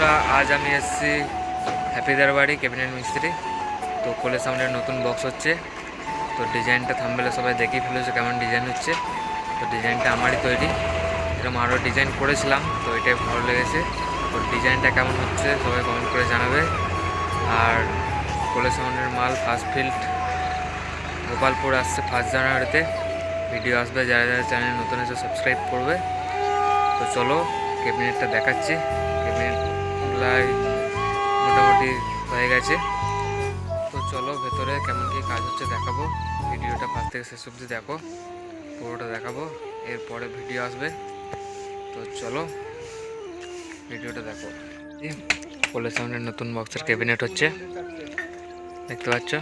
বন্ধুরা, আজ আমি এসেছি হ্যাপিদার বাড়ি ক্যাবিনেট মিস্ত্রি তো কোলে সাউন্ডের নতুন বক্স হচ্ছে। তো ডিজাইনটা থামবেলে সবাই দেখেই ফেলেছে কেমন ডিজাইন হচ্ছে। তো ডিজাইনটা আমারই তৈরি। এরকম আরও ডিজাইন করেছিলাম তো এটাই ভালো লেগেছে। তো ডিজাইনটা কেমন হচ্ছে সবাই কমেন্ট করে জানাবে। আর কোলে সাউন্ডের মাল ফার্স্ট ফিল্ড গোপালপুর আসছে ফার্স্ট জানুয়ারিতে। ভিডিও আসবে যারা যারা চ্যানেল নতুন আছে সাবস্ক্রাইব করবে। তো চলো ক্যাবিনেটটা দেখাচ্ছি। ক্যাবিনেটগুলাই মোটামুটি হয়ে গেছে। তো চলো ভেতরে কেমন কী কাজ হচ্ছে দেখাবো। ভিডিওটা ফার্স্ট থেকে শেষ অবধি দেখো। পুরোটা দেখাবো। এরপরে ভিডিও আসবে। তো চলো ভিডিওটা দেখো। পোলে সামনে নতুন বক্সের ক্যাবিনেট হচ্ছে। দেখতে পাচ্ছ?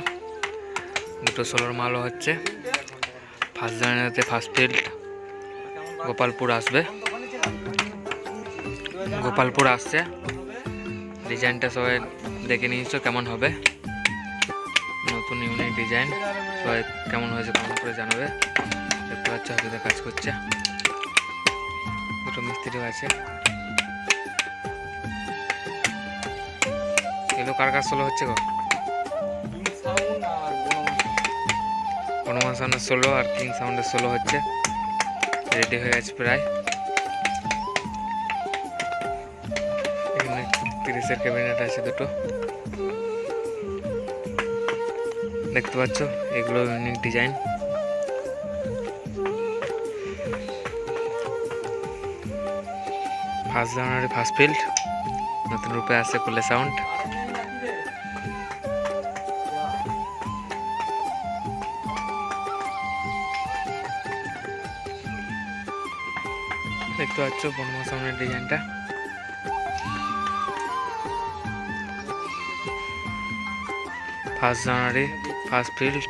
দুটো ষোলোর মালও হচ্ছে। ফার্স্ট জানুয়ারিতে ফার্স্ট ফিল্ড গোপালপুর আসবে। গোপালপুর আসছে। ডিজাইনটা সবাই দেখে নিয়েছ, কেমন হবে? নতুন ইউনিক ডিজাইন, সবাই কেমন হয়েছে কেমন করে জানাবে। দেখতে পাচ্ছ, হাতে কাজ করছে। দুটো মিস্ত্রিও আছে। এগুলো কার কাজ সোলো হচ্ছে গো? হনুমান সাউন্ডের সোলো আর কিং সাউন্ডের সোলো হচ্ছে। রেডি হয়ে গেছে প্রায়। তিরিশের ক্যাবিনেট আছে দুটো। দেখতে পাচ্ছ, এগুলো unique design first January first field নতুন রূপে আছে কোলে সাউন্ড দেখতে পাচ্ছ, বনমা সামনের ডিজাইনটা first January first field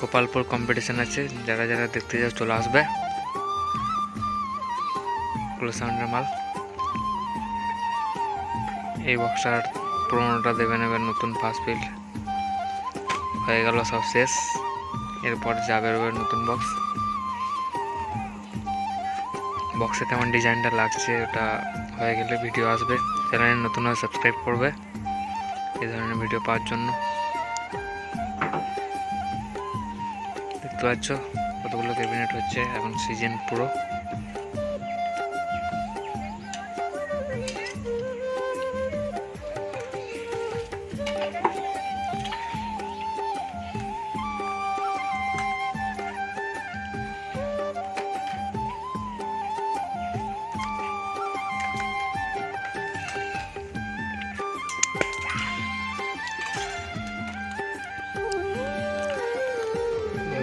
Gopalpur competition আছে, যারা যারা দেখতে যাও চলে আসবে। মাল এই বক্সটার পুরোনোটা দেবে নেবে নতুন ফার্স্ট ফিল্ড হয়ে গেল সব শেষ। এরপর যাবে নতুন বক্স বক্সে কেমন ডিজাইনটা লাগছে, ওটা হয়ে গেলে ভিডিও আসবে। চ্যানেলে নতুন সাবস্ক্রাইব করবে। এই ধরনের ভিডিও পাওয়ার জন্য। দেখতে পাচ্ছ কতগুলো ক্যাবিনেট হচ্ছে এখন সিজন পুরো।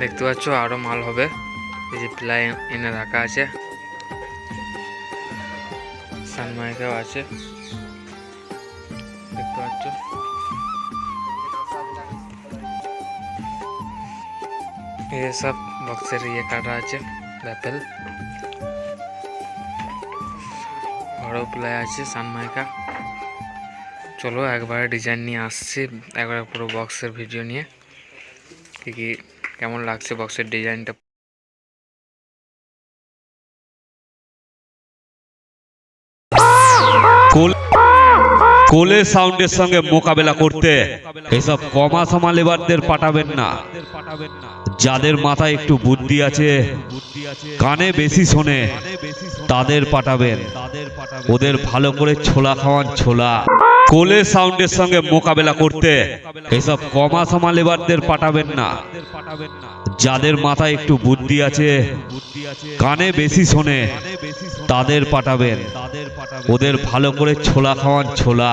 দেখতে পাচ্ছ আরও মাল হবে এই যে প্লাই এনে রাখা আছে সানমাইকাও আছে দেখতে পাচ্ছ ये सब বক্সের ইয়ে কাটা আছে ব্যাপেল বড় প্লাই আছে সানমাইকা চলো একবারে ডিজাইন নিয়ে আসছি একবারে পুরো বক্সের ভিডিও নিয়ে কি কি কেমন লাগছে বক্সের ডিজাইনটা কোলে সাউন্ডের সঙ্গে মোকাবেলা করতে এসব কমা সমা লেবারদের পাঠাবেন না। যাদের মাথায় একটু বুদ্ধি আছে, কানে বেশি শোনে, তাদের পাঠাবেন। ওদের ভালো করে ছোলা খাওয়ান ছোলা। কোলে সাউন্ডের সঙ্গে মোকাবেলা করতে এসব কমা সমা লেবারদের পাঠাবেন না। যাদের মাথায় একটু বুদ্ধি আছে, কানে বেশি শোনে, তাদের পাঠাবেন। ওদের ভালো করে ছোলা খাওয়ান ছোলা।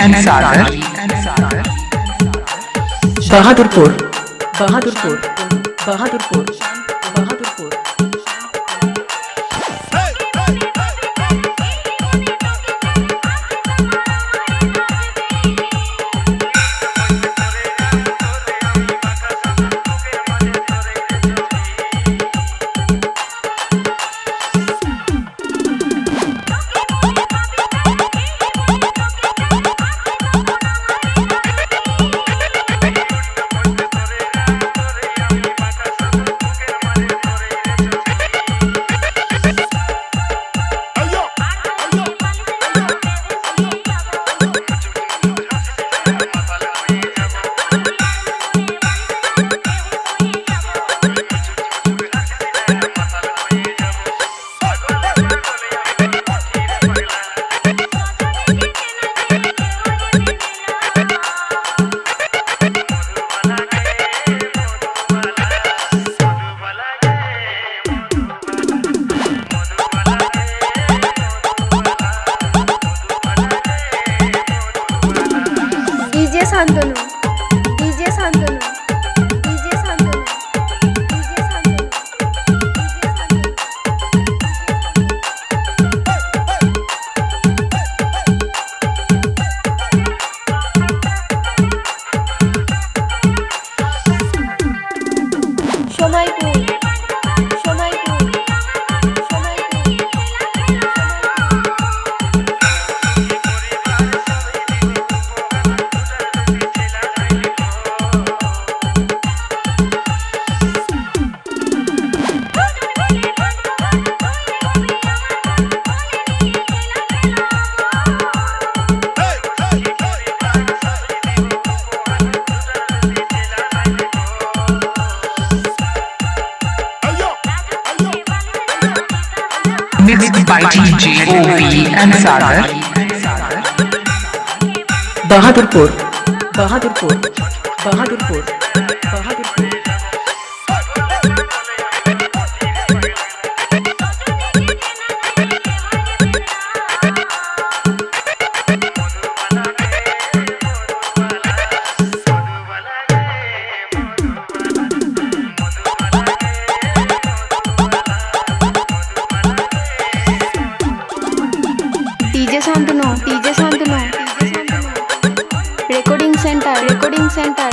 and Sagar, Bahadurpur, Bahadurpur, Bahadurpur, Bahadurpur. Shantanu DJ Shantanu DJ Shantanu DJ Shantanu DJ Bahadurpur Bahadurpur Bahadurpur Bahadurpur presenta